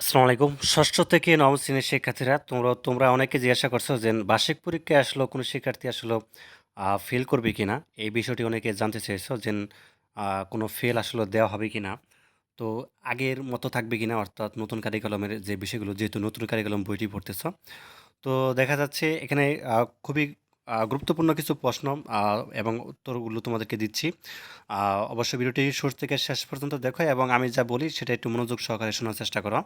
আসসালামু আলাইকুম। ষষ্ঠ থেকে নবম শ্রেণির শিক্ষার্থীরা, তোমরা তোমরা অনেকে জিজ্ঞাসা করছ যে বার্ষিক পরীক্ষায় আসলে কোনো শিক্ষার্থী আসলে ফেল করবে কিনা? এই বিষয়টি অনেকে জানতে চেয়েছো যে কোনো ফেল আসলে দেওয়া হবে কি না তো আগের মতো থাকবে কি না অর্থাৎ নতুন কারিকুলামের যে বিষয়গুলো, যেহেতু নতুন কারিকুলাম বইটি পড়তেছ। তো দেখা যাচ্ছে এখানে খুবই গুরুত্বপূর্ণ কিছু প্রশ্ন এবং উত্তরগুলো তোমাদেরকে দিচ্ছি। অবশ্যই ভিডিওটি শুরু থেকে শেষ পর্যন্ত দেখো এবং আমি যা বলি সেটা একটু মনোযোগ সহকারে শোনার চেষ্টা করো।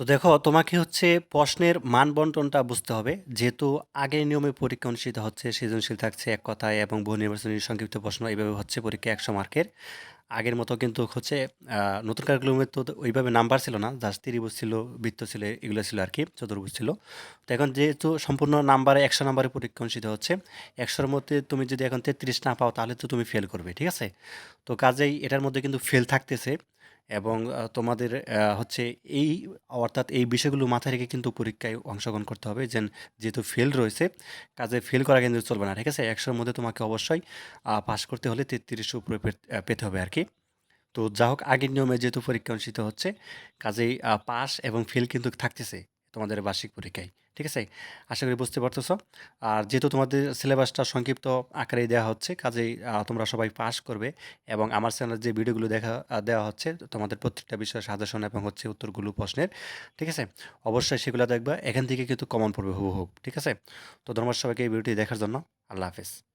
তো দেখো, তোমাকে হচ্ছে প্রশ্নের মান বন্টনটা বুঝতে হবে। যেহেতু আগের নিয়মে পরীক্ষা অনুষ্ঠিত হচ্ছে, সৃজনশীল থাকছে এক কথায় এবং বহু নির্বাচনী সংক্ষিপ্ত প্রশ্ন এইভাবে হচ্ছে পরীক্ষা একশো মার্কের। আগের মতো কিন্তু হচ্ছে নতুন কারিকুলামে তো ওইভাবে নাম্বার ছিল না জাস্ট ত্রিভুজ ছিল, বৃত্ত ছিল, এগুলো ছিল আর কি, চতুর্ভুজ ছিল। তো এখন যেহেতু সম্পূর্ণ নাম্বারে একশো নাম্বারে পরীক্ষা অনুষ্ঠিত হচ্ছে, একশোর মধ্যে তুমি যদি এখন তেত্রিশ না পাও, তাহলে তো তুমি ফেল করবে, ঠিক আছে? তো কাজেই এটার মধ্যে কিন্তু ফেল থাকতেছে। এবং তোমাদের হচ্ছে এই, অর্থাৎ এই বিষয়গুলো মাথায় রেখে কিন্তু পরীক্ষায় অংশগ্রহণ করতে হবে। যেন যেহেতু ফেল রয়েছে, কাজে ফেল করা কিন্তু চলবে না, ঠিক আছে? একশোর মধ্যে তোমাকে অবশ্যই পাশ করতে হলে তেত্রিশের উপরে পেতে হবে আর কি তো যা হোক, আগের নিয়মে যেহেতু পরীক্ষা অনুষ্ঠিত হচ্ছে, কাজেই পাস এবং ফেল কিন্তু থাকতেছে তোমাদের বার্ষিক পরীক্ষায়। ঠিক আছে? আশা করি বুঝতে পারতেছো। আর যেহেতু তোমাদের সিলেবাসটা সংক্ষিপ্ত আকারে দেওয়া হচ্ছে, কাজেই তোমরা সবাই পাস করবে এবং আমার চ্যানেলের যে ভিডিওগুলো দেখা দেওয়া হচ্ছে, তোমাদের প্রত্যেকটা বিষয়ে সাজেশন এবং হচ্ছে উত্তরগুলো প্রশ্নের, ঠিক আছে? অবশ্যই সেগুলো দেখবা, এখান থেকে কিন্তু কমন পড়বে হুবহুব ঠিক আছে? তো ধন্যবাদ সবাইকে এই ভিডিওটি দেখার জন্য। আল্লাহ হাফেজ।